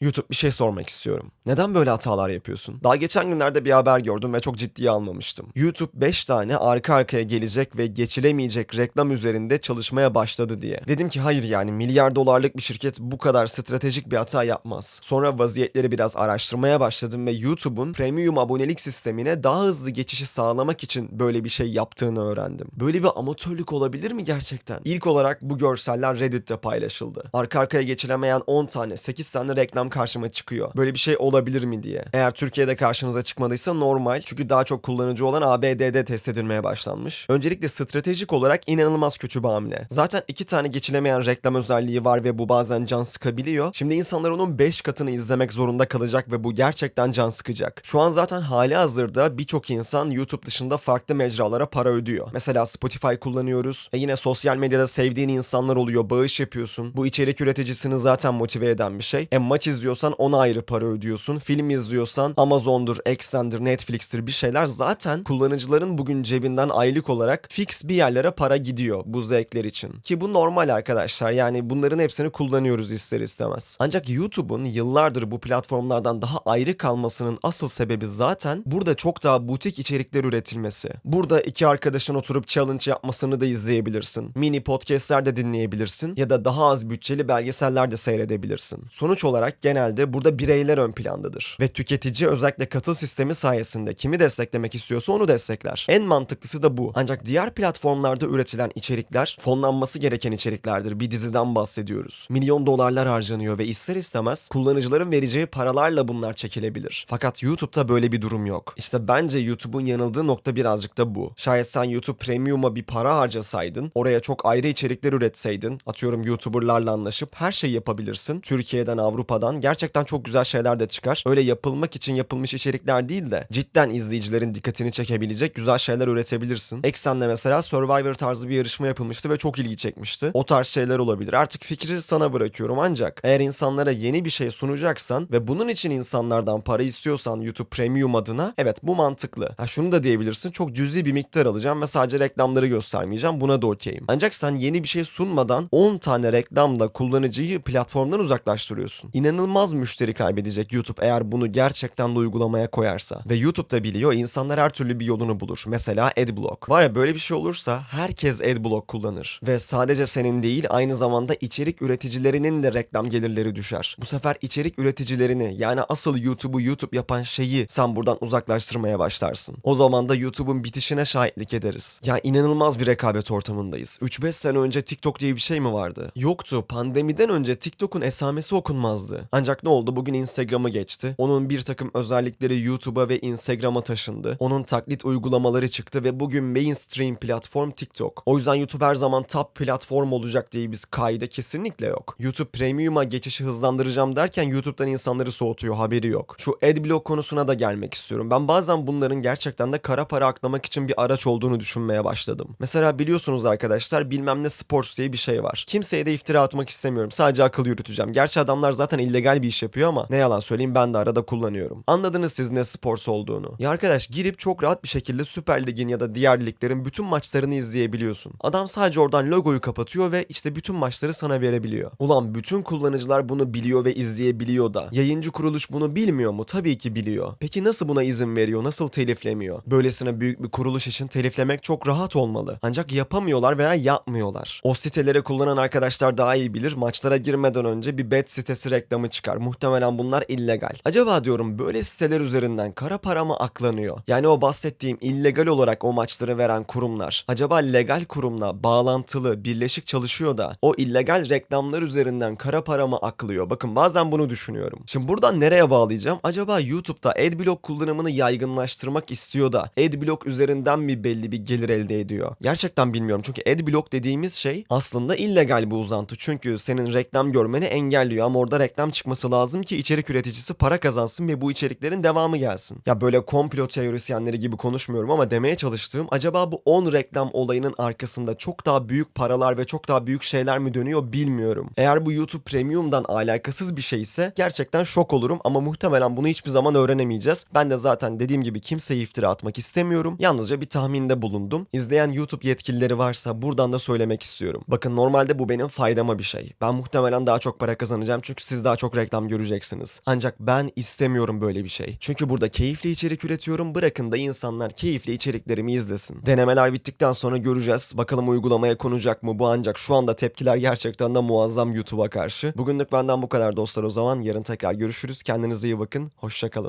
YouTube bir şey sormak istiyorum. Neden böyle hatalar yapıyorsun? Daha geçen günlerde bir haber gördüm ve çok ciddiye almamıştım. YouTube 5 tane arka arkaya gelecek ve geçilemeyecek reklam üzerinde çalışmaya başladı diye. Dedim ki hayır yani milyar dolarlık bir şirket bu kadar stratejik bir hata yapmaz. Sonra vaziyetleri biraz araştırmaya başladım ve YouTube'un premium abonelik sistemine daha hızlı geçişi sağlamak için böyle bir şey yaptığını öğrendim. Böyle bir amatörlük olabilir mi gerçekten? İlk olarak bu görseller Reddit'te paylaşıldı. Arka arkaya geçilemeyen 10 tane, 8 tane reklam karşıma çıkıyor. Böyle bir şey olabilir mi diye. Eğer Türkiye'de karşınıza çıkmadıysa normal. Çünkü daha çok kullanıcı olan ABD'de test edilmeye başlanmış. Öncelikle stratejik olarak inanılmaz kötü bir hamle. Zaten iki tane geçilemeyen reklam özelliği var ve bu bazen can sıkabiliyor. Şimdi insanlar onun 5 katını izlemek zorunda kalacak ve bu gerçekten can sıkacak. Şu an zaten hali hazırda birçok insan YouTube dışında farklı mecralara para ödüyor. Mesela Spotify kullanıyoruz. E yine sosyal medyada sevdiğin insanlar oluyor. Bağış yapıyorsun. Bu içerik üreticisini zaten motive eden bir şey. E maç izliyorsan ona ayrı para ödüyorsun. Film izliyorsan Amazon'dur, Exxen'dir, Netflix'tir bir şeyler zaten kullanıcıların bugün cebinden aylık olarak fix bir yerlere para gidiyor bu zevkler için. Ki bu normal arkadaşlar. Yani bunların hepsini kullanıyoruz ister istemez. Ancak YouTube'un yıllardır bu platformlardan daha ayrı kalmasının asıl sebebi zaten burada çok daha butik içerikler üretilmesi. Burada iki arkadaşın oturup challenge yapmasını da izleyebilirsin. Mini podcastler de dinleyebilirsin ya da daha az bütçeli belgeseller de seyredebilirsin. Sonuç olarak genelde burada bireyler ön plandadır. Ve tüketici özellikle katıl sistemi sayesinde kimi desteklemek istiyorsa onu destekler. En mantıklısı da bu. Ancak diğer platformlarda üretilen içerikler fonlanması gereken içeriklerdir. Bir diziden bahsediyoruz. Milyon dolarlar harcanıyor ve ister istemez kullanıcıların vereceği paralarla bunlar çekilebilir. Fakat YouTube'da böyle bir durum yok. İşte bence YouTube'un yanıldığı nokta birazcık da bu. Şayet sen YouTube Premium'a bir para harcasaydın, oraya çok ayrı içerikler üretseydin, atıyorum YouTuber'larla anlaşıp her şeyi yapabilirsin. Türkiye'den, Avrupa'dan gerçekten çok güzel şeyler de çıkar. Öyle yapılmak için yapılmış içerikler değil de cidden izleyicilerin dikkatini çekebilecek güzel şeyler üretebilirsin. Eksen'le mesela Survivor tarzı bir yarışma yapılmıştı ve çok ilgi çekmişti. O tarz şeyler olabilir. Artık fikri sana bırakıyorum ancak eğer insanlara yeni bir şey sunacaksan ve bunun için insanlardan para istiyorsan YouTube Premium adına evet bu mantıklı. Ha şunu da diyebilirsin çok cüzi bir miktar alacağım ve sadece reklamları göstermeyeceğim buna da okeyim. Ancak sen yeni bir şey sunmadan 10 tane reklamla kullanıcıyı platformdan uzaklaştırıyorsun. İnanılmaz müşteri kaybedecek YouTube eğer bunu gerçekten de uygulamaya koyarsa. Ve YouTube da biliyor insanlar her türlü bir yolunu bulur. Mesela Adblock. Var ya böyle bir şey olursa herkes Adblock kullanır. Ve sadece senin değil aynı zamanda içerik üreticilerinin de reklam gelirleri düşer. Bu sefer içerik üreticilerini yani asıl YouTube'u YouTube yapan şeyi sen buradan uzaklaştırmaya başlarsın. O zaman da YouTube'un bitişine şahitlik ederiz. Ya inanılmaz bir rekabet ortamındayız. 3-5 sene önce TikTok diye bir şey mi vardı? Yoktu. Pandemiden önce TikTok'un esamesi okunmazdı. Ancak ne oldu? Bugün Instagram'ı geçti. Onun bir takım özellikleri YouTube'a ve Instagram'a taşındı. Onun taklit uygulamaları çıktı ve bugün mainstream platform TikTok. O yüzden YouTube her zaman top platform olacak diye biz kaide kesinlikle yok. YouTube Premium'a geçişi hızlandıracağım derken YouTube'dan insanları soğutuyor haberi yok. Şu Adblock konusuna da gelmek istiyorum. Ben bazen bunların gerçekten de kara para aklamak için bir araç olduğunu düşünmeye başladım. Mesela biliyorsunuz arkadaşlar bilmem ne sports diye bir şey var. Kimseye de iftira atmak istemiyorum. Sadece akıl yürüteceğim. Gerçi adamlar zaten illegal bir iş yapıyor ama ne yalan söyleyeyim ben de arada kullanıyorum. Anladınız siz ne sports olduğunu. Ya arkadaş girip çok rahat bir şekilde Süper Lig'in ya da diğer liglerin bütün maçlarını izleyebiliyorsun. Adam sadece oradan logoyu kapatıyor ve işte bütün maçları sana verebiliyor. Ulan bütün kullanıcılar bunu biliyor ve izleyebiliyor da. Yayıncı kuruluş bunu bilmiyor mu? Tabii ki biliyor. Peki nasıl buna izin veriyor? Nasıl teliflemiyor? Böylesine büyük bir kuruluş için teliflemek çok rahat olmalı. Ancak yapamıyorlar veya yapmıyorlar. O siteleri kullanan arkadaşlar daha iyi bilir. Maçlara girmeden önce bir bet sitesi reklamı çıkar. Muhtemelen bunlar illegal. Acaba diyorum böyle siteler üzerinden kara para mı aklanıyor? Yani o bahsettiğim illegal olarak o maçları veren kurumlar acaba legal kurumla bağlantılı, birleşik çalışıyor da o illegal reklamlar üzerinden kara para mı aklıyor? Bakın bazen bunu düşünüyorum. Şimdi buradan nereye bağlayacağım? Acaba YouTube'da Adblock kullanımını yaygınlaştırmak istiyor da Adblock üzerinden mi belli bir gelir elde ediyor? Gerçekten bilmiyorum çünkü Adblock dediğimiz şey aslında illegal bir uzantı. Çünkü senin reklam görmeni engelliyor ama orada reklam çıkması lazım ki içerik üreticisi para kazansın ve bu içeriklerin devamı gelsin. Ya böyle komplo teorisyenleri gibi konuşmuyorum ama demeye çalıştığım acaba bu 10 reklam olayının arkasında çok daha büyük paralar ve çok daha büyük şeyler mi dönüyor bilmiyorum. Eğer bu YouTube Premium'dan alakasız bir şey ise gerçekten şok olurum ama muhtemelen bunu hiçbir zaman öğrenemeyeceğiz. Ben de zaten dediğim gibi kimseye iftira atmak istemiyorum. Yalnızca bir tahminde bulundum. İzleyen YouTube yetkilileri varsa buradan da söylemek istiyorum. Bakın normalde bu benim faydama bir şey. Ben muhtemelen daha çok para kazanacağım çünkü siz daha çok çok reklam göreceksiniz. Ancak ben istemiyorum böyle bir şey. Çünkü burada keyifli içerik üretiyorum. Bırakın da insanlar keyifli içeriklerimi izlesin. Denemeler bittikten sonra göreceğiz. Bakalım uygulamaya konacak mı bu ancak şu anda tepkiler gerçekten de muazzam YouTube'a karşı. Bugünlük benden bu kadar dostlar o zaman. Yarın tekrar görüşürüz. Kendinize iyi bakın. Hoşçakalın.